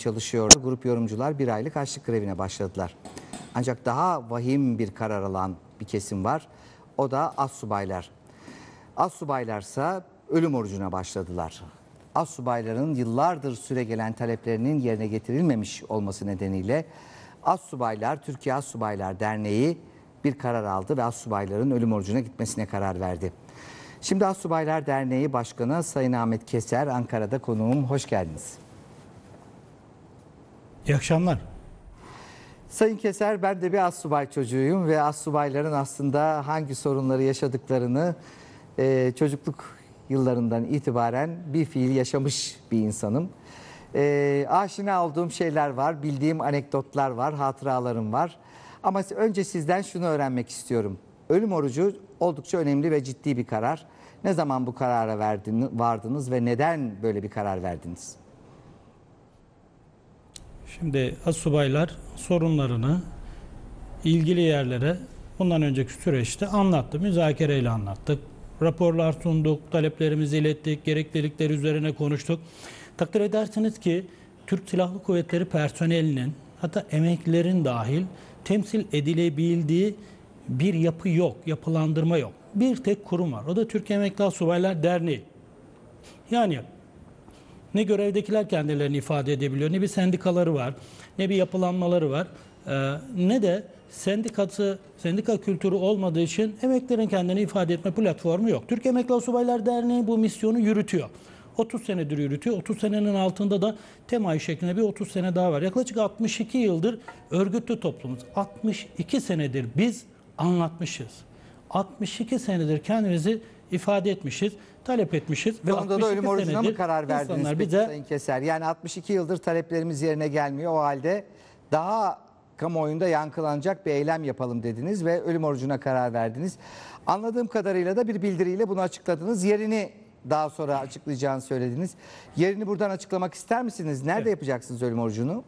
çalışıyor. Grup yorumcular bir aylık açlık grevine başladılar. Ancak daha vahim bir karar alan bir kesim var. O da assubaylar. Assubaylarsa ölüm orucuna başladılar. Assubayların yıllardır süre gelen taleplerinin yerine getirilmemiş olması nedeniyle Assubaylar Türkiye Assubaylar Derneği bir karar aldı ve assubayların ölüm orucuna gitmesine karar verdi. Şimdi Assubaylar Derneği Başkanı Sayın Ahmet Keser Ankara'da konuğum. Hoş geldiniz. İyi akşamlar. Sayın Keser ben de bir assubay çocuğuyum ve assubayların aslında hangi sorunları yaşadıklarını e, çocukluk yıllarından itibaren bir fiil yaşamış bir insanım. E, aşina olduğum şeyler var, bildiğim anekdotlar var, hatıralarım var. Ama önce sizden şunu öğrenmek istiyorum. Ölüm orucu oldukça önemli ve ciddi bir karar. Ne zaman bu karara verdiniz, vardınız ve neden böyle bir karar verdiniz? Şimdi asubaylar sorunlarını ilgili yerlere bundan önceki süreçte anlattı. Müzakereyle anlattık. Raporlar sunduk, taleplerimizi ilettik, gereklilikleri üzerine konuştuk. Takdir edersiniz ki Türk Silahlı Kuvvetleri personelinin hatta emeklilerin dahil temsil edilebildiği bir yapı yok, yapılandırma yok. Bir tek kurum var. O da Türkiye Emekli Asubaylar Derneği. Yani ne görevdekiler kendilerini ifade edebiliyor, ne bir sendikaları var, ne bir yapılanmaları var, ee, ne de sendikası, sendika kültürü olmadığı için emeklerin kendini ifade etme platformu yok. Türkiye Emekli Asubaylar Derneği bu misyonu yürütüyor. 30 senedir yürütüyor. 30 senenin altında da TEMAİ şeklinde bir 30 sene daha var. Yaklaşık 62 yıldır örgütlü toplumuz. 62 senedir biz anlatmışız. 62 senedir kendimizi ifade etmişiz, talep etmişiz. ve Sonunda da 62 ölüm orucuna mı karar verdiniz peki bize Sayın Keser? Yani 62 yıldır taleplerimiz yerine gelmiyor. O halde daha kamuoyunda yankılanacak bir eylem yapalım dediniz ve ölüm orucuna karar verdiniz. Anladığım kadarıyla da bir bildiriyle bunu açıkladınız. Yerini daha sonra açıklayacağını söylediniz. Yerini buradan açıklamak ister misiniz? Nerede yapacaksınız ölüm orucunu?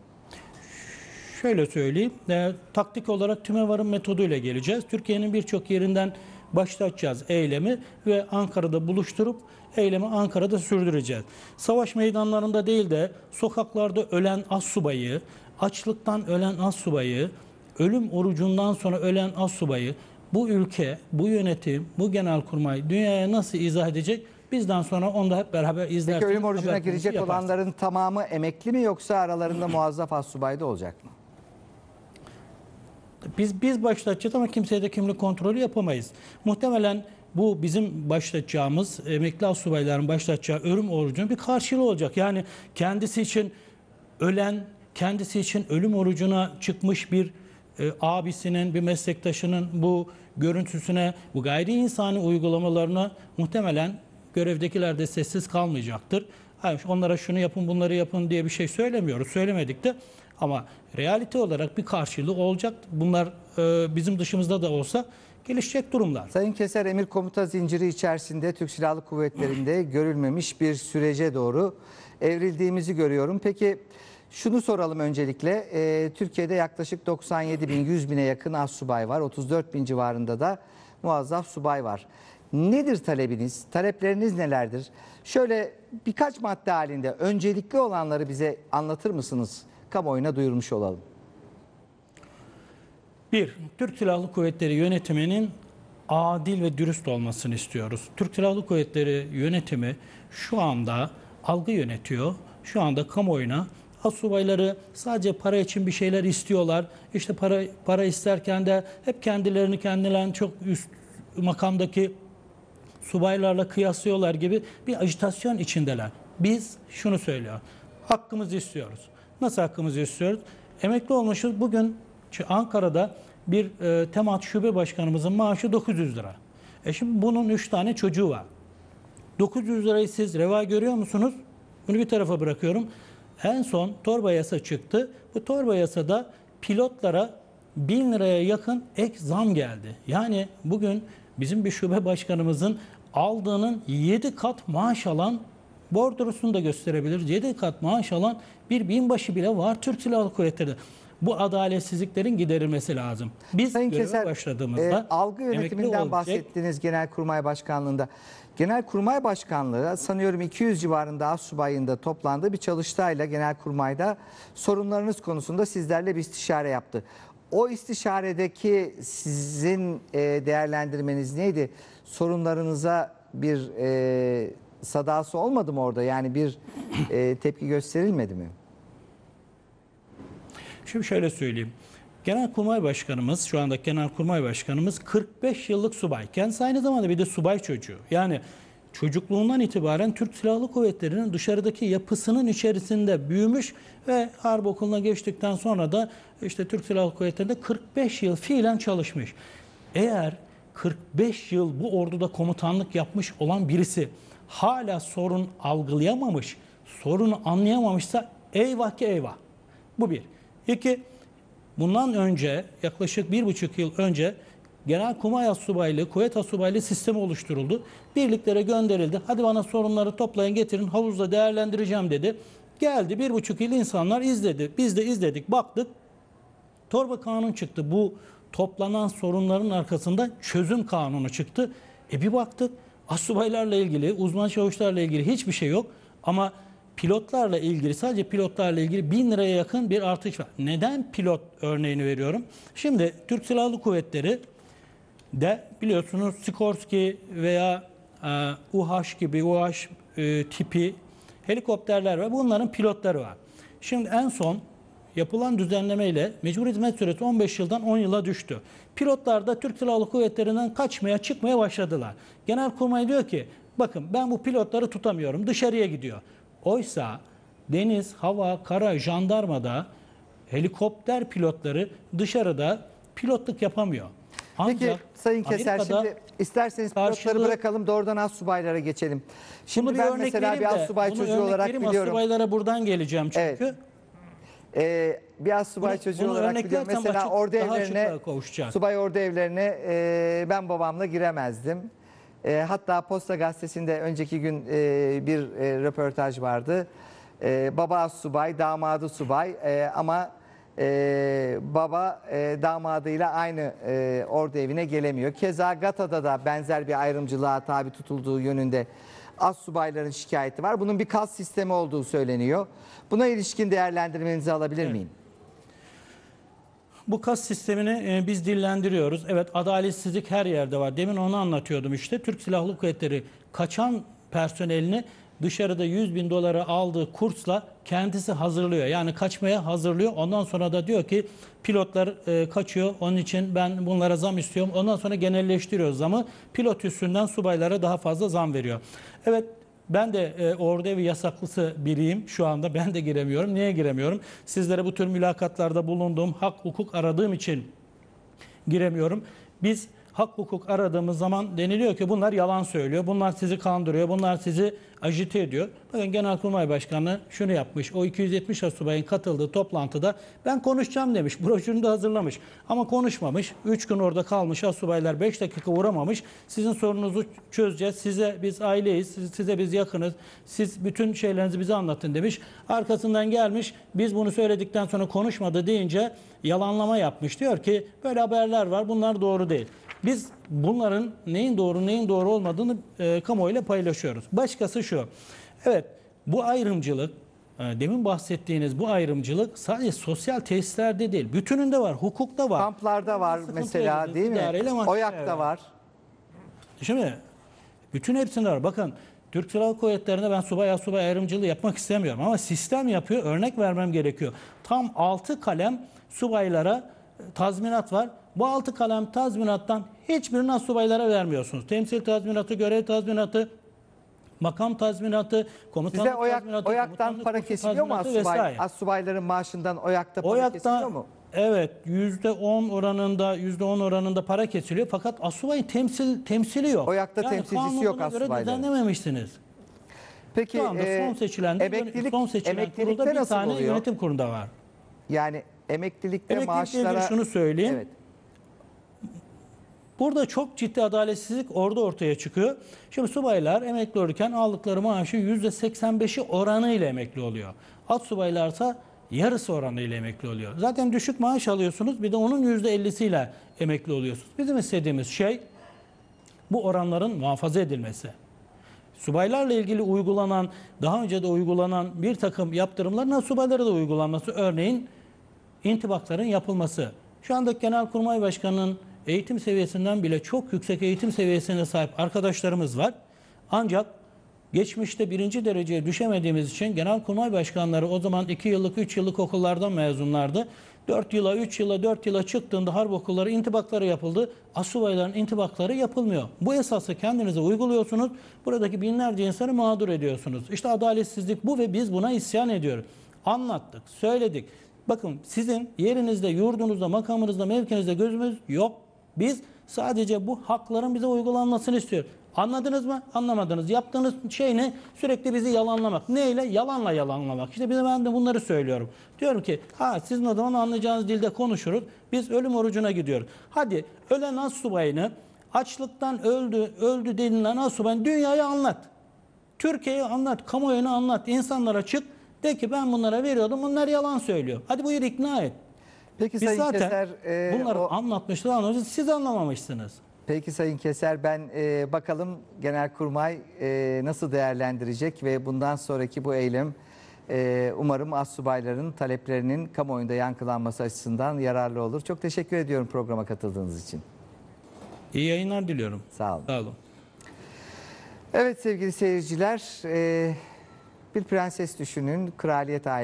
Şöyle söyleyeyim, e, taktik olarak tümevarım metoduyla geleceğiz. Türkiye'nin birçok yerinden başlatacağız eylemi ve Ankara'da buluşturup eylemi Ankara'da sürdüreceğiz. Savaş meydanlarında değil de sokaklarda ölen az subayı, açlıktan ölen az subayı, ölüm orucundan sonra ölen az subayı bu ülke, bu yönetim, bu genelkurmay dünyaya nasıl izah edecek? Bizden sonra onu da hep beraber izlersiniz. Peki ölüm orucuna girecek yaparsınız. olanların tamamı emekli mi yoksa aralarında muazzaf assubay da olacak mı? Biz biz başlatacağız ama kimseye de kimlik kontrolü yapamayız. Muhtemelen bu bizim başlatacağımız emekli asubayların başlatacağı ölüm orucunun bir karşılığı olacak. Yani kendisi için ölen, kendisi için ölüm orucuna çıkmış bir e, abisinin, bir meslektaşının bu görüntüsüne, bu gayri insani uygulamalarına muhtemelen görevdekiler de sessiz kalmayacaktır. Hayır, onlara şunu yapın, bunları yapın diye bir şey söylemiyoruz. Söylemedik de ama realite olarak bir karşılığı olacak. Bunlar e, bizim dışımızda da olsa gelişecek durumlar. Sayın Keser emir komuta zinciri içerisinde Türk Silahlı Kuvvetleri'nde görülmemiş bir sürece doğru evrildiğimizi görüyorum. Peki şunu soralım öncelikle. Ee, Türkiye'de yaklaşık 97 bin 100 bine yakın az subay var. 34 bin civarında da muazzaf subay var. Nedir talebiniz? Talepleriniz nelerdir? Şöyle birkaç madde halinde öncelikli olanları bize anlatır mısınız? Kamuoyuna duyurmuş olalım. Bir, Türk Silahlı Kuvvetleri yönetiminin adil ve dürüst olmasını istiyoruz. Türk Silahlı Kuvvetleri yönetimi şu anda algı yönetiyor. Şu anda kamuoyuna asubayları sadece para için bir şeyler istiyorlar. İşte para para isterken de hep kendilerini kendilerini çok üst makamdaki subaylarla kıyaslıyorlar gibi bir ajitasyon içindeler. Biz şunu söylüyor. Hakkımızı istiyoruz. Nasıl hakkımızı istiyoruz? Emekli olmuşuz. Bugün Ankara'da bir e, temat şube başkanımızın maaşı 900 lira. E şimdi bunun 3 tane çocuğu var. 900 lirayı siz reva görüyor musunuz? Bunu bir tarafa bırakıyorum. En son torba yasa çıktı. Bu torba yasada pilotlara 1000 liraya yakın ek zam geldi. Yani bugün bizim bir şube başkanımızın aldığının 7 kat maaş alan bordrosunu da gösterebiliriz. 7 kat maaş alan bir binbaşı bile var Türk Silahlı Kuvvetleri'de. Bu adaletsizliklerin giderilmesi lazım. Biz Sayın göreve Keser, başladığımızda e, algı yönetiminden olacak- bahsettiniz Genelkurmay Başkanlığı'nda. Genelkurmay Başkanlığı sanıyorum 200 civarında astsubayın da toplandığı bir çalıştayla Genelkurmay'da sorunlarınız konusunda sizlerle bir istişare yaptı. O istişaredeki sizin e, değerlendirmeniz neydi? Sorunlarınıza bir e, sadası olmadı mı orada? Yani bir e, tepki gösterilmedi mi? Şimdi şöyle söyleyeyim. Genelkurmay Başkanımız, şu anda Genelkurmay Başkanımız 45 yıllık subay. Kendisi aynı zamanda bir de subay çocuğu. Yani çocukluğundan itibaren Türk Silahlı Kuvvetleri'nin dışarıdaki yapısının içerisinde büyümüş ve harp okuluna geçtikten sonra da işte Türk Silahlı Kuvvetleri'nde 45 yıl fiilen çalışmış. Eğer 45 yıl bu orduda komutanlık yapmış olan birisi hala sorun algılayamamış, sorunu anlayamamışsa eyvah ki eyvah. Bu bir. İki, bundan önce yaklaşık bir buçuk yıl önce Genelkurmay Astsubaylığı, Kuvvet Astsubaylığı sistemi oluşturuldu. Birliklere gönderildi. Hadi bana sorunları toplayın getirin havuzda değerlendireceğim dedi. Geldi bir buçuk yıl insanlar izledi. Biz de izledik baktık. Torba kanun çıktı. Bu toplanan sorunların arkasında çözüm kanunu çıktı. E bir baktık astsubaylarla ilgili, uzman çavuşlarla ilgili hiçbir şey yok. Ama pilotlarla ilgili, sadece pilotlarla ilgili bin liraya yakın bir artış var. Neden pilot örneğini veriyorum? Şimdi Türk Silahlı Kuvvetleri de biliyorsunuz Sikorsky veya e, UH gibi UH e, tipi helikopterler var. Bunların pilotları var. Şimdi en son yapılan düzenlemeyle mecbur hizmet süresi 15 yıldan 10 yıla düştü. Pilotlar da Türk Silahlı Kuvvetleri'nden kaçmaya çıkmaya başladılar. Genelkurmay diyor ki bakın ben bu pilotları tutamıyorum dışarıya gidiyor. Oysa deniz, hava, kara, jandarmada helikopter pilotları dışarıda pilotluk yapamıyor. Peki Ancak Sayın Keser Amerika'da şimdi isterseniz pilotları bırakalım doğrudan astsubaylara geçelim. Şimdi bir ben mesela bir astsubay bunu çocuğu olarak biliyorum. Astsubaylara buradan geleceğim çünkü. Evet. Ee, bir astsubay Bunu- çocuğu bunu olarak biliyorum. Mesela açık- ordu evlerine, subay ordu evlerine e, ben babamla giremezdim. E, hatta Posta Gazetesi'nde önceki gün e, bir e, röportaj vardı. E, baba subay, damadı subay e, ama e, baba e, damadıyla aynı e, ordu evine gelemiyor. Keza Gata'da da benzer bir ayrımcılığa tabi tutulduğu yönünde az subayların şikayeti var. Bunun bir kas sistemi olduğu söyleniyor. Buna ilişkin değerlendirmenizi alabilir miyim? Bu kas sistemini e, biz dillendiriyoruz. Evet adaletsizlik her yerde var. Demin onu anlatıyordum işte. Türk Silahlı Kuvvetleri kaçan personelini dışarıda 100 bin dolara aldığı kursla kendisi hazırlıyor. Yani kaçmaya hazırlıyor. Ondan sonra da diyor ki pilotlar e, kaçıyor. Onun için ben bunlara zam istiyorum. Ondan sonra genelleştiriyor zamı. Pilot üstünden subaylara daha fazla zam veriyor. Evet ben de e, ordu evi yasaklısı biriyim şu anda. Ben de giremiyorum. Niye giremiyorum? Sizlere bu tür mülakatlarda bulunduğum, hak hukuk aradığım için giremiyorum. Biz hak hukuk aradığımız zaman deniliyor ki bunlar yalan söylüyor. Bunlar sizi kandırıyor. Bunlar sizi ajite ediyor. Bakın Genelkurmay Başkanı şunu yapmış. O 270 asubayın katıldığı toplantıda ben konuşacağım demiş. Broşürünü de hazırlamış. Ama konuşmamış. 3 gün orada kalmış. Asubaylar 5 dakika uğramamış. Sizin sorununuzu çözeceğiz. Size biz aileyiz. siz- Size biz yakınız. Siz bütün şeylerinizi bize anlatın demiş. Arkasından gelmiş. Biz bunu söyledikten sonra konuşmadı deyince yalanlama yapmış. Diyor ki böyle haberler var. Bunlar doğru değil. Biz bunların neyin doğru neyin doğru olmadığını e, kamuoyuyla paylaşıyoruz. Başkası şu. Evet bu ayrımcılık e, demin bahsettiğiniz bu ayrımcılık sadece sosyal tesislerde değil. Bütününde var. Hukukta var. Kamplarda var Sıkıntı mesela değil mi? Oyak'ta var. Şimdi bütün hepsinde var. Bakın Türk Silahlı Kuvvetleri'nde ben subay asubay ayrımcılığı yapmak istemiyorum ama sistem yapıyor. Örnek vermem gerekiyor. Tam 6 kalem subaylara tazminat var. Bu 6 kalem tazminattan hiçbirini subaylara vermiyorsunuz. Temsil tazminatı, görev tazminatı, makam tazminatı, komutanlık Size oyak, tazminatı, oyaktan para kesiliyor mu vesaire. Assubayların maaşından oyakta para kesiliyor Oyakta mu? evet yüzde on oranında yüzde on oranında para kesiliyor fakat asubayın temsil temsili yok. Oyakta temsilcisi yok kanuna göre asubayların. düzenlememişsiniz. Peki Şu anda e, son seçilen emeklilik, son seçilen emeklilikte kurulda bir nasıl tane oluyor? yönetim kurulunda var. Yani emeklilikte Emeklilikle ilgili maaşlara... şunu söyleyeyim. Evet. Burada çok ciddi adaletsizlik orada ortaya çıkıyor. Şimdi subaylar emekli olurken aldıkları maaşın %85'i oranıyla emekli oluyor. Alt subaylarsa yarısı oranıyla emekli oluyor. Zaten düşük maaş alıyorsunuz bir de onun %50'siyle emekli oluyorsunuz. Bizim istediğimiz şey bu oranların muhafaza edilmesi. Subaylarla ilgili uygulanan, daha önce de uygulanan bir takım yaptırımların subaylara da uygulanması. Örneğin intibakların yapılması. Şu anda Genelkurmay Başkanı'nın eğitim seviyesinden bile çok yüksek eğitim seviyesine sahip arkadaşlarımız var. Ancak geçmişte birinci dereceye düşemediğimiz için Genelkurmay Başkanları o zaman 2 yıllık, 3 yıllık okullardan mezunlardı. 4 yıla, 3 yıla, 4 yıla çıktığında harp okulları intibakları yapıldı. Asubayların intibakları yapılmıyor. Bu esası kendinize uyguluyorsunuz. Buradaki binlerce insanı mağdur ediyorsunuz. İşte adaletsizlik bu ve biz buna isyan ediyoruz. Anlattık, söyledik. Bakın sizin yerinizde, yurdunuzda, makamınızda, mevkinizde gözümüz yok. Biz sadece bu hakların bize uygulanmasını istiyoruz. Anladınız mı? Anlamadınız. Yaptığınız şey ne? Sürekli bizi yalanlamak. Neyle? Yalanla yalanlamak. İşte ben de bunları söylüyorum. Diyorum ki ha sizin o zaman anlayacağınız dilde konuşuruz. Biz ölüm orucuna gidiyoruz. Hadi ölen as subayını açlıktan öldü, öldü denilen as subayını dünyaya anlat. Türkiye'ye anlat, kamuoyuna anlat, insanlara çık. De ki ben bunlara veriyordum, bunlar yalan söylüyor. Hadi buyur ikna et. Peki Biz Sayın zaten Keser, e, bunları o- anlatmıştık, anlamıştık. Siz anlamamışsınız. Peki Sayın Keser ben e, bakalım Genelkurmay e, nasıl değerlendirecek ve bundan sonraki bu eylem e, umarım astsubayların taleplerinin kamuoyunda yankılanması açısından yararlı olur. Çok teşekkür ediyorum programa katıldığınız için. İyi yayınlar diliyorum. Sağ olun. Sağ olun. Evet sevgili seyirciler e, bir prenses düşünün kraliyet ailesi.